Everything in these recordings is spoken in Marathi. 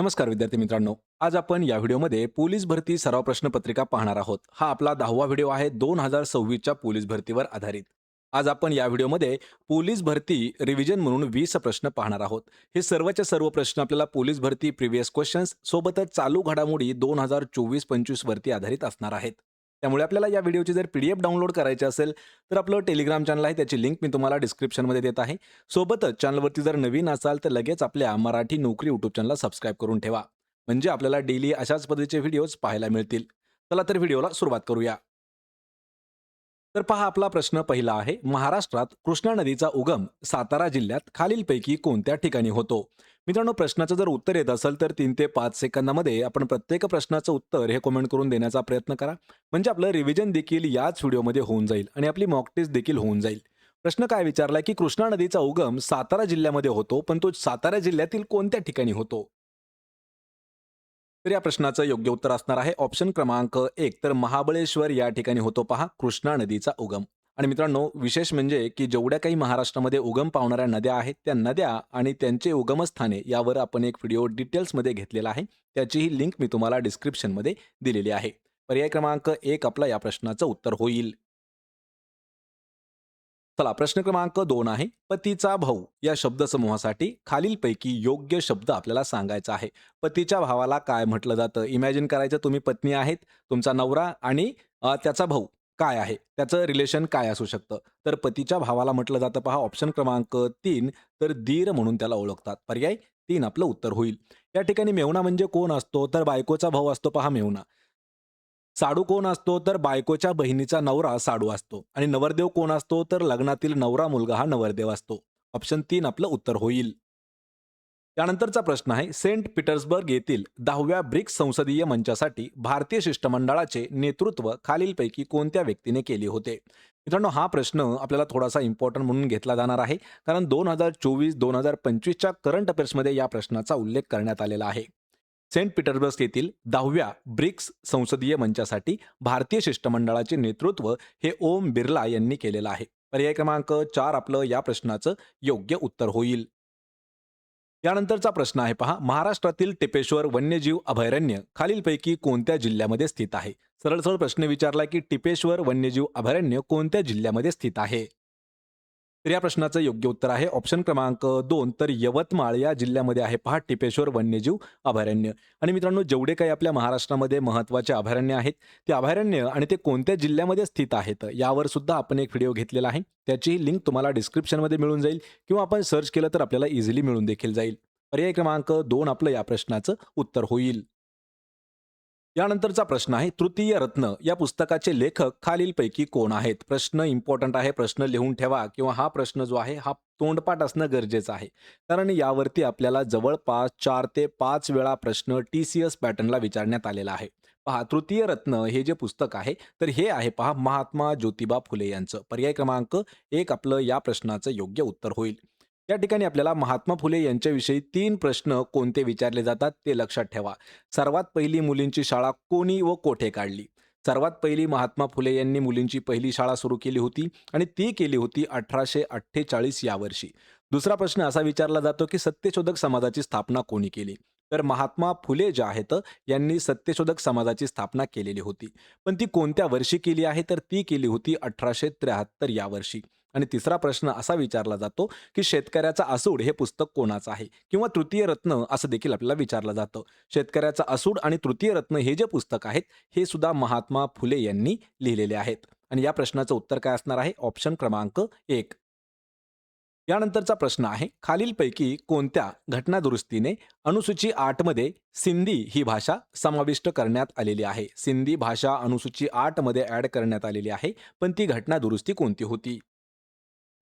नमस्कार विद्यार्थी मित्रांनो. आज आपण या व्हिडिओमध्ये पोलीस भरती सराव प्रश्नपत्रिका पाहणार आहोत. हा आपला दहावा व्हिडिओ आहे दोन हजार सव्वीसच्या पोलीस भरतीवर आधारित. आज आपण या व्हिडिओमध्ये पोलीस भरती रिव्हिजन म्हणून वीस प्रश्न पाहणार आहोत. हे सर्वच्या सर्व प्रश्न आपल्याला पोलीस भरती प्रिव्हियस क्वेश्चन्स सोबतच चालू घडामोडी दोन हजार चोवीस पंचवीस वरती आधारित असणार आहेत. त्यामुळे आपल्याला या व्हिडिओची जर पी डी एफ डाउनलोड करायची असेल तर आपलं टेलिग्राम चॅनल आहे त्याची लिंक मी तुम्हाला डिस्क्रिप्शनमध्ये देत आहे. सोबतच चॅनलवरती जर नवीन असाल तर लगेच आपल्या मराठी नोकरी यूट्यूब चॅनलला सबस्क्राईब करून ठेवा. म्हणजे आपल्याला डेली अशाच पद्धतीचे व्हिडिओज पाहायला मिळतील. चला तर व्हिडिओला सुरुवात करूया. तर पहा आपला प्रश्न पहिला आहे महाराष्ट्रात कृष्णा नदीचा उगम सातारा जिल्ह्यात खालीलपैकी कोणत्या ठिकाणी होतो? मित्रांनो प्रश्नाचं जर उत्तर येत असेल तर तीन ते पाच सेकंदामध्ये आपण प्रत्येक प्रश्नाचं उत्तर हे कमेंट करून देण्याचा प्रयत्न करा. म्हणजे आपलं रिव्हिजन देखील याच व्हिडिओमध्ये होऊन जाईल आणि आपली मॉक टेस्ट देखील होऊन जाईल. प्रश्न काय विचारला की कृष्णा नदीचा उगम सातारा जिल्ह्यामध्ये होतो पण तो सातारा जिल्ह्यातील कोणत्या ठिकाणी होतो? तर या प्रश्नाचं योग्य उत्तर असणार आहे. ऑप्शन क्रमांक एक. तर महाबळेश्वर या ठिकाणी होतो पहा कृष्णा नदीचा उगम. आणि मित्रांनो विशेष म्हणजे की जेवढ्या काही महाराष्ट्रामध्ये उगम पावणाऱ्या नद्या आहेत त्या नद्या आणि त्यांचे उगमस्थाने यावर आपण एक व्हिडिओ डिटेल्समध्ये घेतलेला आहे. त्याचीही लिंक मी तुम्हाला डिस्क्रिप्शनमध्ये दिलेली आहे. पर्याय क्रमांक एक आपला या प्रश्नाचं उत्तर होईल. चला प्रश्न क्रमांक दोन आहे. पतीचा भाऊ या शब्दसमूहासाठी खालीलपैकी योग्य शब्द आपल्याला सांगायचा आहे. पतीच्या भावाला काय म्हटलं जातं? इमॅजिन करायचं तुम्ही पत्नी आहेत तुमचा नवरा आणि त्याचा भाऊ काय आहे? त्याचं रिलेशन काय असू शकतं? तर पतीच्या भावाला म्हटलं जातं पहा ऑप्शन क्रमांक तीन तर दीर म्हणून त्याला ओळखतात. पर्याय तीन आपलं उत्तर होईल. या ठिकाणी मेवणा म्हणजे कोण असतो? तर बायकोचा भाऊ असतो पहा मेवणा साडू कोण असतो तर बायकोच्या बहिणीचा नवरा साडू असतो. आणि नवरदेव कोण असतो तर लग्नातील नवरा मुलगा हा नवरदेव असतो. ऑप्शन तीन आपलं उत्तर होईल. त्यानंतरचा प्रश्न आहे सेंट पीटर्सबर्ग येथील दहाव्या ब्रिक्स संसदीय मंचासाठी भारतीय शिष्टमंडळाचे नेतृत्व खालीलपैकी कोणत्या व्यक्तीने केले होते? मित्रांनो हा प्रश्न आपल्याला थोडासा इम्पॉर्टंट म्हणून घेतला जाणार आहे. कारण दोन हजार चोवीस दोन हजार पंचवीसच्या करंट अफेअर्समध्ये या प्रश्नाचा उल्लेख करण्यात आलेला आहे. सेंट पीटर्सबर्ग येथील दहाव्या ब्रिक्स संसदीय मंचासाठी भारतीय शिष्टमंडळाचे नेतृत्व हे ओम बिर्ला यांनी केलेलं आहे. पर्याय क्रमांक चार आपलं या प्रश्नाचं योग्य उत्तर होईल. यानंतरचा प्रश्न आहे पहा. महाराष्ट्रातील टिपेश्वर वन्यजीव अभयारण्य खालीलपैकी कोणत्या जिल्ह्यामध्ये स्थित आहे? सरळ सरळ प्रश्न विचारला की टिपेश्वर वन्यजीव अभयारण्य कोणत्या जिल्ह्यामध्ये स्थित आहे? तर या प्रश्नाचं योग्य उत्तर आहे. ऑप्शन क्रमांक दोन तर यवतमाळ या जिल्ह्यामध्ये आहे. पहा टिपेश्वर वन्यजीव अभयारण्य. आणि मित्रांनो जेवढे काही आपल्या महाराष्ट्रामध्ये महत्त्वाचे अभयारण्य आहेत ते अभयारण्य आणि ते कोणत्या जिल्ह्यामध्ये स्थित आहेत यावर सुद्धा आपण एक व्हिडिओ घेतलेला आहे. त्याची लिंक तुम्हाला डिस्क्रिप्शनमध्ये मिळून जाईल किंवा आपण सर्च केलं तर आपल्याला इझिली मिळून देखील जाईल. पर्याय क्रमांक दोन आपलं या प्रश्नाचं उत्तर होईल. यानंतरचा प्रश्न आहे तृतीय रत्न या पुस्तकाचे लेखक खालीलपैकी कोण आहेत? प्रश्न इम्पॉर्टंट आहे प्रश्न लिहून ठेवा किंवा हा प्रश्न जो आहे हा तोंडपाठ असणं गरजेचं आहे. कारण यावरती आपल्याला जवळपास चार ते पाच वेळा प्रश्न टी सी एस पॅटर्नला विचारण्यात आलेला आहे. पहा तृतीय रत्न हे जे पुस्तक आहे तर हे आहे पहा महात्मा ज्योतिबा फुले यांचं. पर्याय क्रमांक एक आपलं या प्रश्नाचं योग्य उत्तर होईल. या ठिकाणी आपल्याला महात्मा फुले यांच्याविषयी तीन प्रश्न कोणते विचारले जातात ते लक्षात ठेवा. सर्वात पहिली मुलींची शाळा कोणी व कोठे काढली? सर्वात पहिली महात्मा फुले यांनी मुलींची पहिली शाळा सुरू केली होती आणि ती केली होती अठराशे अठ्ठेचाळीस या वर्षी. दुसरा प्रश्न असा विचारला जातो की सत्यशोधक समाजाची स्थापना कोणी केली? तर महात्मा फुले जे आहेत यांनी सत्यशोधक समाजाची स्थापना केलेली होती. पण ती कोणत्या वर्षी केली आहे? तर ती केली होती अठराशे त्र्याहत्तर या वर्षी. आणि तिसरा प्रश्न असा विचारला जातो की शेतकऱ्याचा असूड हे पुस्तक कोणाचं आहे? किंवा तृतीय रत्न असं देखील आपल्याला विचारलं जातं. शेतकऱ्याचा असूड आणि तृतीय रत्न हे जे पुस्तक आहेत हे सुद्धा महात्मा फुले यांनी लिहिलेले आहेत. आणि या प्रश्नाचं उत्तर काय असणार आहे? ऑप्शन क्रमांक एक. यानंतरचा प्रश्न आहे खालीलपैकी कोणत्या घटनादुरुस्तीने अनुसूची आठमध्ये सिंधी ही भाषा समाविष्ट करण्यात आलेली आहे? सिंधी भाषा अनुसूची आठमध्ये ॲड ऍड करण्यात आलेली आहे पण ती घटनादुरुस्ती कोणती होती?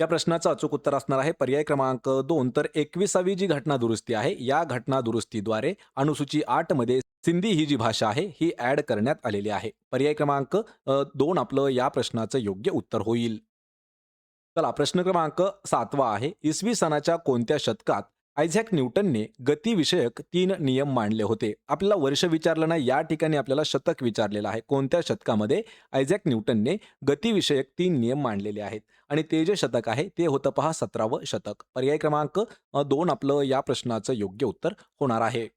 या प्रश्नाचं अचूक उत्तर असणार आहे. पर्याय क्रमांक दोन तर एकविसावी जी घटना दुरुस्ती आहे या घटना दुरुस्तीद्वारे अनुसूची आठमध्ये सिंधी ही जी भाषा आहे ही ऍड करण्यात आलेली आहे. पर्याय क्रमांक दोन आपलं या प्रश्नाचं योग्य उत्तर होईल. चला प्रश्न क्रमांक सातवा आहे. इसवी सणाच्या कोणत्या शतकात आयझॅक न्यूटनने गतिविषयक तीन नियम मांडले होते. आपल्याला वर्ष विचारलं नाही या ठिकाणी आपल्याला शतक विचारलेलं आहे. कोणत्या शतकामध्ये आयझॅक न्यूटनने गतिविषयक तीन नियम मांडलेले आहेत? आणि ते जे शतक आहे ते होतं पहा सतरावं शतक. पर्याय क्रमांक दोन आपलं या प्रश्नाचं योग्य उत्तर होणार आहे.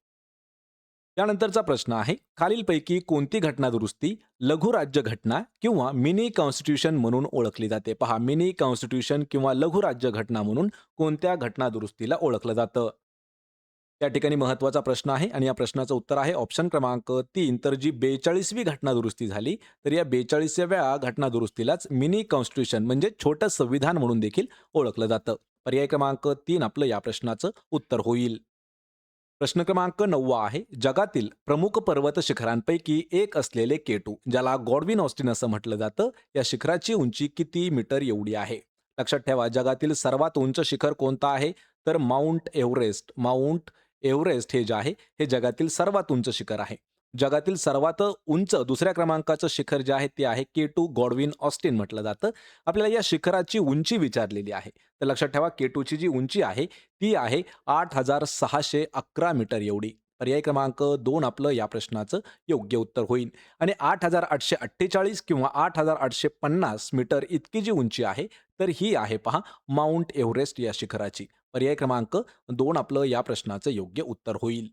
त्यानंतरचा प्रश्न आहे खालीलपैकी कोणती घटना दुरुस्ती लघु राज्य घटना किंवा मिनी कॉन्स्टिट्यूशन म्हणून ओळखली जाते? पहा मिनी कॉन्स्टिट्यूशन किंवा लघु राज्य घटना म्हणून कोणत्या घटना दुरुस्तीला ओळखलं जातं? त्या ठिकाणी महत्त्वाचा प्रश्न आहे आणि या प्रश्नाचं उत्तर आहे ऑप्शन क्रमांक तीन. तर जी बेचाळीसवी घटना दुरुस्ती झाली तर या बेचाळीसाव्या घटना दुरुस्तीलाच मिनी कॉन्स्टिट्यूशन म्हणजे छोटं संविधान म्हणून देखील ओळखलं जातं. पर्याय क्रमांक तीन आपलं या प्रश्नाचं उत्तर होईल. प्रश्न क्रमांक नववा आहे जगातील प्रमुख पर्वत शिखरांपैकी एक असलेले केटू ज्याला गॉडविन ऑस्टिन असं म्हटलं जातं या शिखराची उंची किती मीटर एवढी आहे? लक्षात ठेवा जगातील सर्वात उंच शिखर कोणतं आहे? तर माउंट एव्हरेस्ट माउंट एव्हरेस्ट हे जे आहे हे जगातील सर्वात उंच शिखर आहे. जगातील सर्वात उंच दुसऱ्या क्रमांकाचं शिखर जे आहे ते आहे के टू गॉडविन ऑस्टिन म्हटलं जातं. आपल्याला या शिखराची उंची विचारलेली आहे. तर लक्षात ठेवा के टूची जी उंची आहे ती आहे आठ हजार सहाशे अकरा मीटर एवढी. पर्याय क्रमांक दोन आपलं या प्रश्नाचं योग्य उत्तर होईल. आणि आठ हजार आठशे अठ्ठेचाळीस किंवा आठ हजार आठशे पन्नास मीटर इतकी जी उंची आहे तर ही आहे पहा माउंट एव्हरेस्ट या शिखराची. पर्याय क्रमांक दोन आपलं या प्रश्नाचं योग्य उत्तर होईल.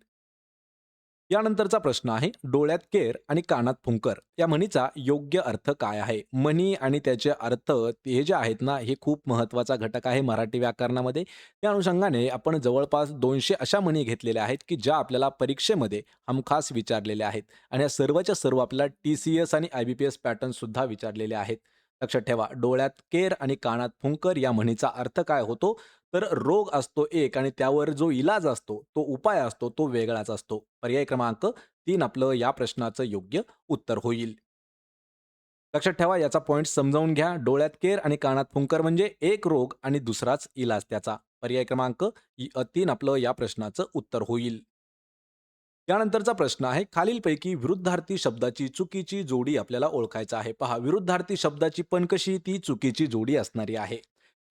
यानंतरचा प्रश्न आहे डोळ्यात केर आणि कानात फुंकर. या म्हणीचा योग्य अर्थ काय आहे? म्हणी आणि त्याचे अर्थ हे जे आहेत ना हे खूप महत्त्वाचा घटक आहे मराठी व्याकरणामध्ये. त्या अनुषंगाने आपण जवळपास दोनशे अशा म्हणी घेतलेल्या आहेत की ज्या आपल्याला परीक्षेमध्ये हमखास विचारलेल्या आहेत आणि या सर्वच्या सर्व आपल्याला टी सी एस आणि I B P S pattern सुद्धा विचारलेले आहेत. लक्षात ठेवा डोळ्यात केर आणि कानात फुंकर या म्हणीचा अर्थ काय होतो? तर रोग असतो एक आणि त्यावर जो इलाज असतो तो उपाय असतो तो वेगळाच असतो. पर्याय क्रमांक तीन आपलं या प्रश्नाचं योग्य उत्तर होईल. लक्षात ठेवा याचा पॉईंट समजावून घ्या. डोळ्यात केर आणि कानात फुंकर म्हणजे एक रोग आणि दुसराच इलाज त्याचा. पर्याय क्रमांक तीन आपलं या प्रश्नाचं उत्तर होईल. त्यानंतरचा प्रश्न आहे खालीलपैकी विरुद्धार्थी शब्दाची चुकीची जोडी आपल्याला ओळखायचा आहे. पहा विरुद्धार्थी शब्दाची पण कशी? ती चुकीची जोडी असणारी आहे.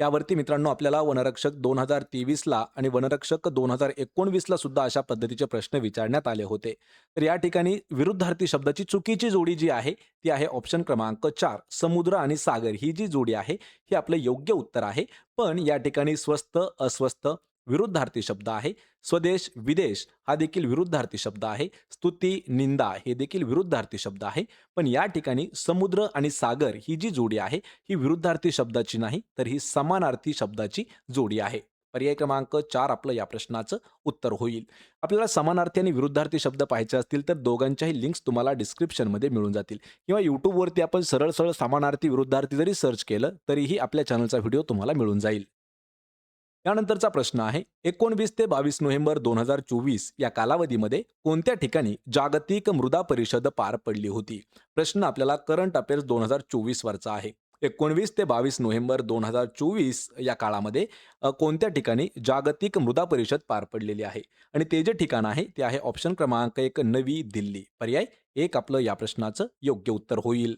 त्यावरती मित्रांनो आपल्याला वनरक्षक दोन हजार तेवीसला आणि वनरक्षक दोन हजार एकोणवीसला सुद्धा अशा पद्धतीचे प्रश्न विचारण्यात आले होते. तर या ठिकाणी विरुद्धार्थी शब्दाची चुकीची जोडी जी आहे ती आहे ऑप्शन क्रमांक चार. समुद्र आणि सागर ही जी जोडी आहे ही आपलं योग्य उत्तर आहे. पण या ठिकाणी स्वस्त अस्वस्थ विरुद्धार्थी शब्द आहे. स्वदेश विदेश हा देखील विरुद्धार्थी शब्द आहे. स्तुती निंदा हे देखील विरुद्धार्थी शब्द आहे. पण या ठिकाणी समुद्र आणि सागर ही जी जोडी आहे ही विरुद्धार्थी शब्दाची नाही तर ही समानार्थी शब्दाची जोडी आहे. पर्याय क्रमांक चार आपलं या प्रश्नाचं उत्तर होईल. आपल्याला समानार्थी आणि विरुद्धार्थी शब्द पाहायचे असतील तर दोघांच्याही लिंक्स तुम्हाला डिस्क्रिप्शनमध्ये मिळून जातील. किंवा यूट्यूबवरती आपण सरळ सरळ समानार्थी विरुद्धार्थी जरी सर्च केलं तरीही आपल्या चॅनलचा व्हिडिओ तुम्हाला मिळून जाईल. त्यानंतरचा प्रश्न आहे एकोणवीस ते बावीस नोव्हेंबर दोन हजार चोवीस या कालावधीमध्ये कोणत्या ठिकाणी जागतिक मृदा परिषद पार पडली होती? प्रश्न आपल्याला करंट अफेअर्स दोन हजार चोवीस वरचा आहे. एकोणवीस ते बावीस नोव्हेंबर दोन हजार चोवीस या काळामध्ये कोणत्या ठिकाणी जागतिक मृदा परिषद पार पडलेली आहे? आणि ते जे ठिकाण आहे ते आहे ऑप्शन क्रमांक एक नवी दिल्ली. पर्याय? एक आपलं या प्रश्नाचं योग्य उत्तर होईल.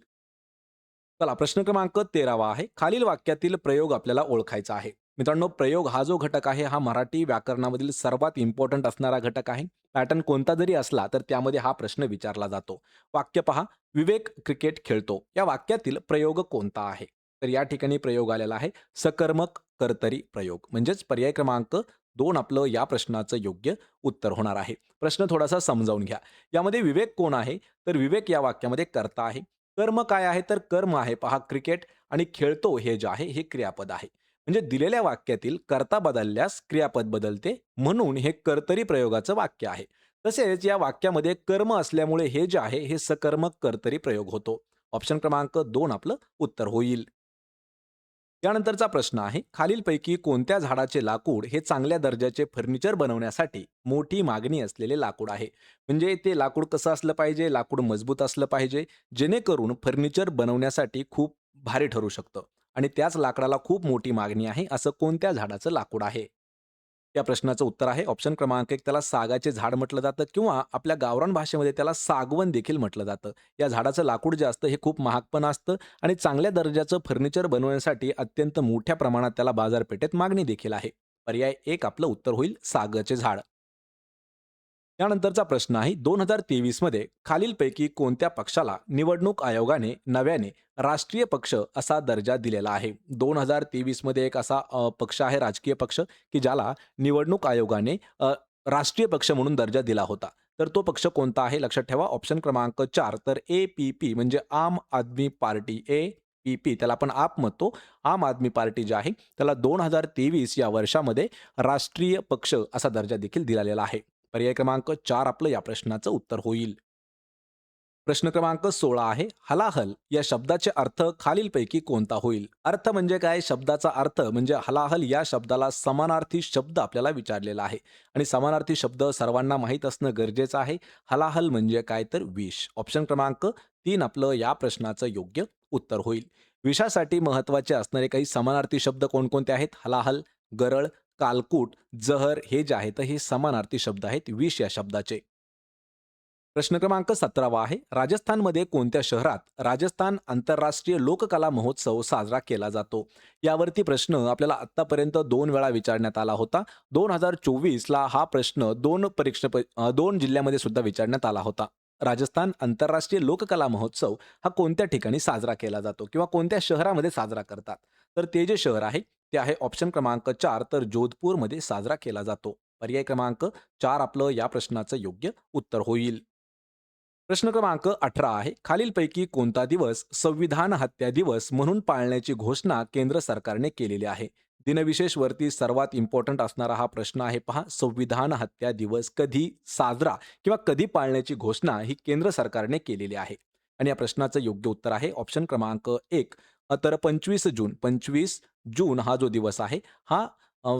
चला प्रश्न क्रमांक तेरावा आहे. खालील वाक्यातील प्रयोग आपल्याला ओळखायचा आहे. मित्रांनो प्रयोग हा जो घटक आहे हा मराठी व्याकरणामधील सर्वात इम्पॉर्टंट असणारा घटक आहे. पॅटर्न कोणता जरी असला तर त्यामध्ये हा प्रश्न विचारला जातो. वाक्य पहा. विवेक क्रिकेट खेळतो. या वाक्यातील प्रयोग कोणता आहे? तर या ठिकाणी प्रयोग आलेला आहे. सकर्मक कर्तरी प्रयोग. म्हणजेच पर्याय क्रमांक दोन आपलं या प्रश्नाचं योग्य उत्तर होणार आहे. प्रश्न थोडासा समजावून घ्या. यामध्ये विवेक कोण आहे? तर विवेक या वाक्यामध्ये कर्ता आहे. कर्म काय आहे? तर कर्म आहे. पहा क्रिकेट आणि खेळतो हे जे आहे हे क्रियापद आहे. म्हणजे दिलेल्या वाक्यातील कर्ता बदलल्यास क्रियापद बदलते म्हणून हे कर्तरी प्रयोगाचं वाक्य आहे. तसेच या वाक्यामध्ये कर्म असल्यामुळे हे जे आहे हे सकर्मक कर्तरी प्रयोग होतो. ऑप्शन क्रमांक दोन आपलं उत्तर होईल. त्यानंतरचा प्रश्न आहे खालीलपैकी कोणत्या झाडाचे लाकूड हे चांगल्या दर्जाचे फर्निचर बनवण्यासाठी मोठी मागणी असलेले लाकूड आहे? म्हणजे ते लाकूड कसं असलं पाहिजे? लाकूड मजबूत असलं पाहिजे? जेणेकरून फर्निचर बनवण्यासाठी खूप भारी ठरू शकतं. आणि त्याच लाकडाला खूप मोठी मागणी आहे असं कोणत्या झाडाचं लाकूड आहे? या प्रश्नाचं उत्तर आहे ऑप्शन क्रमांक एक त्याला सागाचे झाड म्हटलं जातं किंवा आपल्या गावरान भाषेमध्ये त्याला सागवन देखील म्हटलं जातं. या झाडाचं लाकूड जे असतं हे खूप महाग पण असतं आणि चांगल्या दर्जाचं फर्निचर बनवण्यासाठी अत्यंत मोठ्या प्रमाणात त्याला बाजारपेठेत मागणी देखील आहे. पर्याय एक आपलं उत्तर होईल सागाचे झाड. यानंतरचा प्रश्न आहे दोन हजार तेवीसमध्ये खालीलपैकी कोणत्या पक्षाला निवडणूक आयोगाने नव्याने राष्ट्रीय पक्ष असा दर्जा दिलेला आहे? दोन हजार तेवीसमध्ये एक असा पक्ष आहे राजकीय पक्ष की ज्याला निवडणूक आयोगाने राष्ट्रीय पक्ष म्हणून दर्जा दिला होता. तर तो पक्ष कोणता आहे? लक्षात ठेवा ऑप्शन क्रमांक चार. तर ए पी पी म्हणजे Aam Aadmi Party A P P त्याला आपण आप म्हणतो. आम आदमी पार्टी जी आहे त्याला दोन हजार तेवीस या वर्षामध्ये राष्ट्रीय पक्ष असा दर्जा देखील दिलेला आहे. पर्याय क्रमांक चार आपलं या प्रश्नाचं उत्तर होईल. प्रश्न क्रमांक सोळा आहे हलाहल या शब्दाचे अर्थ खालीलपैकी कोणता होईल? अर्थ म्हणजे काय? शब्दाचा अर्थ म्हणजे हलाहल या शब्दाला समानार्थी शब्द आपल्याला विचारलेला आहे. आणि समानार्थी शब्द सर्वांना माहीत असणं गरजेचं आहे. हलाहल म्हणजे काय तर विष. ऑप्शन क्रमांक तीन आपलं या प्रश्नाचं योग्य उत्तर होईल. विषासाठी महत्त्वाचे असणारे काही समानार्थी शब्द कोणकोणते आहेत? हलाहल गरळ कालकूट जहर हे जे आहेत हे समानार्थी शब्द आहेत विष या शब्दाचे. प्रश्न क्रमांक सतरावा आहे. राजस्थानमध्ये कोणत्या शहरात राजस्थान आंतरराष्ट्रीय लोककला महोत्सव साजरा केला जातो? यावरती प्रश्न आपल्याला आत्तापर्यंत दोन वेळा विचारण्यात आला होता. दोन हजार चोवीसला हा प्रश्न दोन परीक्षा दोन जिल्ह्यामध्ये सुद्धा विचारण्यात आला होता. राजस्थान आंतरराष्ट्रीय लोककला महोत्सव हा कोणत्या ठिकाणी साजरा केला जातो? किंवा कोणत्या शहरामध्ये साजरा करतात? तर ते जे शहर आहे ते आहे ऑप्शन क्रमांक चार. तर जोधपूरमध्ये साजरा केला जातो. पर्याय क्रमांक चार आपलं या प्रश्नाचं योग्य उत्तर होईल. प्रश्न क्रमांक अठरा आहे. खालीलपैकी कोणता दिवस संविधान हत्या दिवस म्हणून पाळण्याची घोषणा केंद्र सरकारने केलेली आहे? दिनविशेषवरती सर्वात इम्पॉर्टंट असणारा हा प्रश्न आहे पहा. संविधान हत्या दिवस कधी साजरा किंवा कधी पाळण्याची घोषणा ही केंद्र सरकारने केलेली आहे. आणि या प्रश्नाचं योग्य उत्तर आहे. ऑप्शन क्रमांक एक. तर पंचवीस जून पंचवीस जून हा जो दिवस आहे हा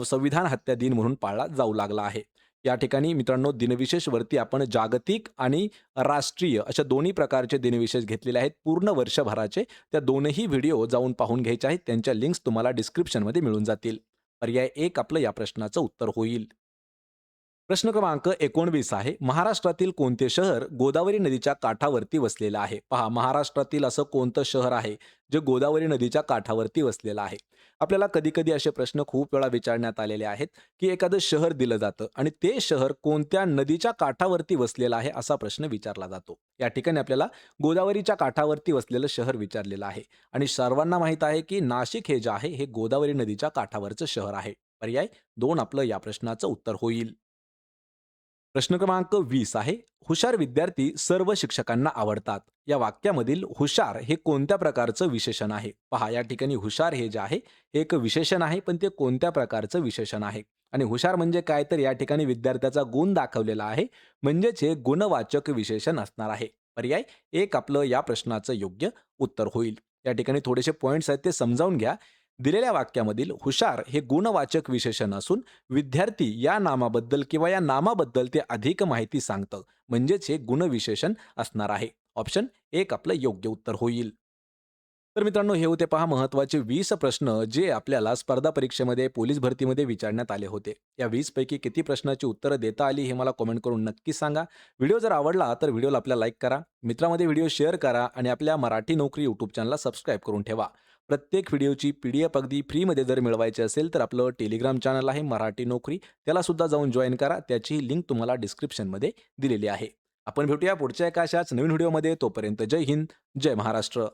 संविधान हत्या दिन म्हणून पाळला जाऊ लागला आहे. या ठिकाणी मित्रांनो दिनविशेष वरती आपण जागतिक आणि राष्ट्रीय अशा दोन्ही प्रकारचे दिनविशेष घेतलेले आहेत. पूर्ण वर्षभराचे. त्या दोनही व्हिडिओ जाऊन पाहून घ्यायचे आहेत. त्यांच्या लिंक्स तुम्हाला डिस्क्रिप्शनमध्ये मिळून जातील. पर्याय एक आपलं या प्रश्नाचं उत्तर होईल. प्रश्न क्रमांक एकोणवीस आहे. महाराष्ट्रातील कोणते शहर गोदावरी नदीच्या काठावरती वसलेलं आहे? पहा महाराष्ट्रातील असं कोणतं शहर आहे जे गोदावरी नदीच्या काठावरती वसलेलं आहे? आपल्याला कधी कधी असे प्रश्न खूप वेळा विचारण्यात आलेले आहेत की एखादं शहर दिलं जातं आणि ते शहर कोणत्या नदीच्या काठावरती वसलेलं आहे असा प्रश्न विचारला जातो. या ठिकाणी आपल्याला गोदावरीच्या काठावरती वसलेलं शहर विचारलेलं आहे आणि सर्वांना माहीत आहे की नाशिक हे जे आहे हे गोदावरी नदीच्या काठावरचं शहर आहे. पर्याय दोन आपलं या प्रश्नाचं उत्तर होईल. प्रश्न क्रमांक वीस आहे हुशार विद्यार्थी सर्व शिक्षकांना आवडतात. या वाक्यामधील हुशार हे कोणत्या प्रकारचं विशेषण आहे? पहा या ठिकाणी हुशार हे जे आहे हे एक विशेषण आहे पण ते कोणत्या प्रकारचं विशेषण आहे? आणि हुशार म्हणजे काय? तर या ठिकाणी विद्यार्थ्याचा गुण दाखवलेला आहे म्हणजेच हे गुणवाचक विशेषण असणार आहे. पर्याय एक आपलं या प्रश्नाचं योग्य उत्तर होईल. या ठिकाणी थोडेसे पॉईंट्स आहेत ते समजावून घ्या. दिलेल्या वाक्यामधील हुशार हे गुणवाचक विशेषण असून विद्यार्थी या नामाबद्दल किंवा या नामाबद्दल ते अधिक माहिती सांगतं. म्हणजेच हे गुणविशेषण असणार आहे. ऑप्शन एक आपलं योग्य उत्तर होईल. तर मित्रांनो हे होते पहा महत्त्वाचे वीस प्रश्न जे आपल्याला स्पर्धा परीक्षेमध्ये पोलीस भरतीमध्ये विचारण्यात आले होते. या वीस पैकी किती प्रश्नाची उत्तरं देता आली हे मला कॉमेंट करून नक्की सांगा. व्हिडिओ जर आवडला तर व्हिडिओला आपल्या लाईक करा. मित्रामध्ये व्हिडिओ शेअर करा आणि आपल्या मराठी नोकरी यूट्यूब चॅनलला सबस्क्राईब करून ठेवा. प्रत्येक व्हिडिओची पी डी एफ अगदी फ्रीमध्ये जर मिळवायची असेल तर आपलं टेलिग्राम चॅनल आहे मराठी नोकरी. त्याला सुद्धा जाऊन जॉईन करा. त्याची लिंक तुम्हाला डिस्क्रिप्शनमध्ये दिलेली आहे. आपण भेटूया पुढच्या एका अशाच नवीन व्हिडिओमध्ये. तोपर्यंत जय हिंद जय महाराष्ट्र.